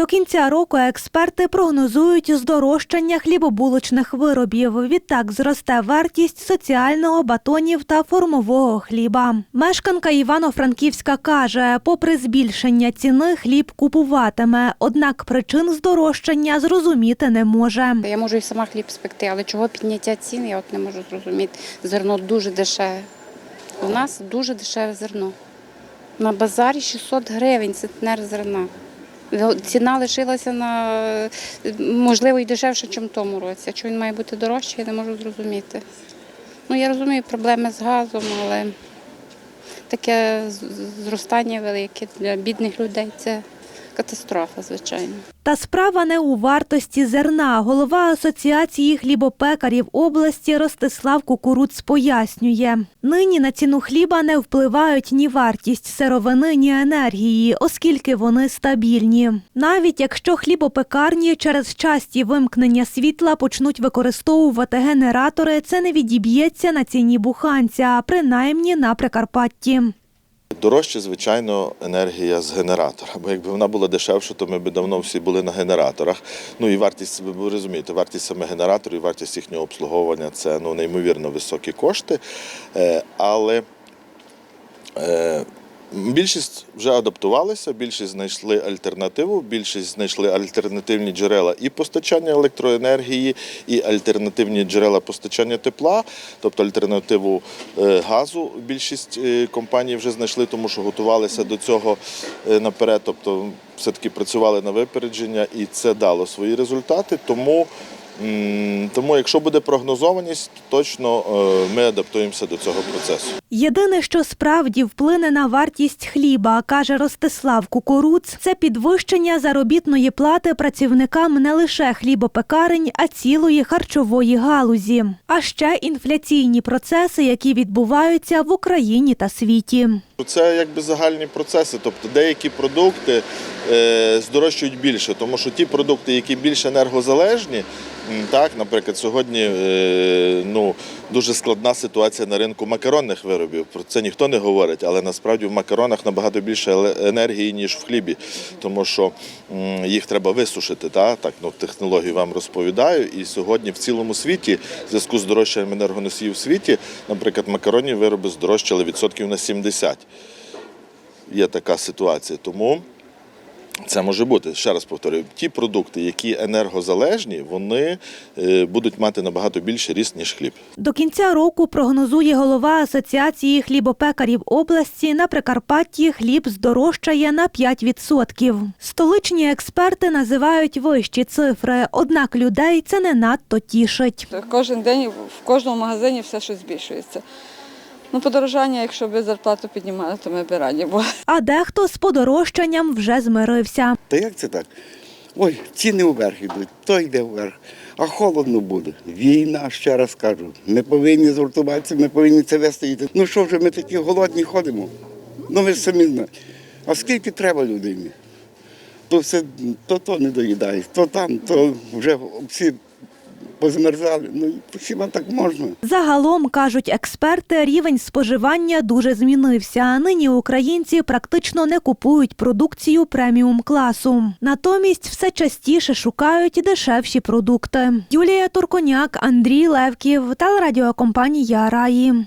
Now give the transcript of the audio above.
До кінця року експерти прогнозують здорожчання хлібобулочних виробів. Відтак зросте вартість соціального батонів та формового хліба. Мешканка Івано-Франківська каже, попри збільшення ціни, хліб купуватиме, однак причин здорожчання зрозуміти не може. Я можу і сама хліб спекти, але чого підняття цін, я от не можу зрозуміти. Зерно дуже дешеве. У нас дуже дешеве зерно. На базарі 600 гривень центнер зерна. Ціна лишилася на можливо і дешевше, ніж в тому році. Чому він має бути дорожче, я не можу зрозуміти. Ну, я розумію проблеми з газом, але таке зростання велике для бідних людей це катастрофа, звичайно. Та справа не у вартості зерна. Голова Асоціації хлібопекарів області Ростислав Кукуруц пояснює: нині на ціну хліба не впливають ні вартість сировини, ні енергії, оскільки вони стабільні. Навіть якщо хлібопекарні через часті вимкнення світла почнуть використовувати генератори, це не відіб'ється на ціні буханця, принаймні на Прикарпатті. Дорожче, звичайно, енергія з генератора. Бо якби вона була дешевша, то ми б давно всі були на генераторах. Ну і вартість, ви розумієте, вартість саме генераторів, і вартість їхнього обслуговування це ну, неймовірно високі кошти. Е, але е, більшість вже адаптувалися, більшість знайшли альтернативу, більшість знайшли альтернативні джерела і постачання електроенергії, і альтернативні джерела постачання тепла, тобто альтернативу е, газу. Більшість е, компаній вже знайшли, тому що готувалися до цього е, наперед. Тобто все-таки працювали на випередження, і це дало свої результати. Тому, тому якщо буде прогнозованість, то точно ми адаптуємося до цього процесу. Єдине, що справді вплине на вартість хліба, каже Ростислав Кукуруц, це підвищення заробітної плати працівникам не лише хлібопекарень, а цілої харчової галузі, а ще інфляційні процеси, які відбуваються в Україні та світі. Це якби загальні процеси, тобто деякі продукти е, здорожчують більше, тому що ті продукти, які більш енергозалежні, так, наприклад, сьогодні е, ну, дуже складна ситуація на ринку макаронних виробів. Про це ніхто не говорить, але насправді в макаронах набагато більше енергії, ніж в хлібі, тому що їх треба висушити. Та? Так, ну, технологію вам розповідаю. І сьогодні в цілому світі, в зв'язку з дорожчанням енергоносіїв в світі, наприклад, макаронні вироби здорожчали відсотків на 70 є така ситуація. Тому це може бути. Ще раз повторюю, ті продукти, які енергозалежні, вони е, будуть мати набагато більший ріст, ніж хліб. До кінця року прогнозує голова Асоціації хлібопекарів області на Прикарпатті хліб здорожчає на 5%. Столичні експерти називають вищі цифри, однак людей це не надто тішить. Кожен день в кожному магазині все щось збільшується. Ну, подорожання, якщо б зарплату піднімали, то ми б раді були. А дехто з подорожчанням вже змирився. Та як це так? Ой, ціни вверх йдуть, то йде вверх, а холодно буде. Війна, ще раз кажу. Ми повинні згуртуватися, ми повинні це вистояти. Ну що ж, ми такі голодні ходимо? Ну ви ж самі знаєте. А скільки треба людині? То все, то то не доїдає, то там, то вже всі позамерзали. Ну хіба так можна? Загалом, кажуть експерти, рівень споживання дуже змінився. Нині українці практично не купують продукцію преміум класу. Натомість все частіше шукають дешевші продукти. Юлія Турконяк, Андрій Левків, телерадіокомпанія Раї.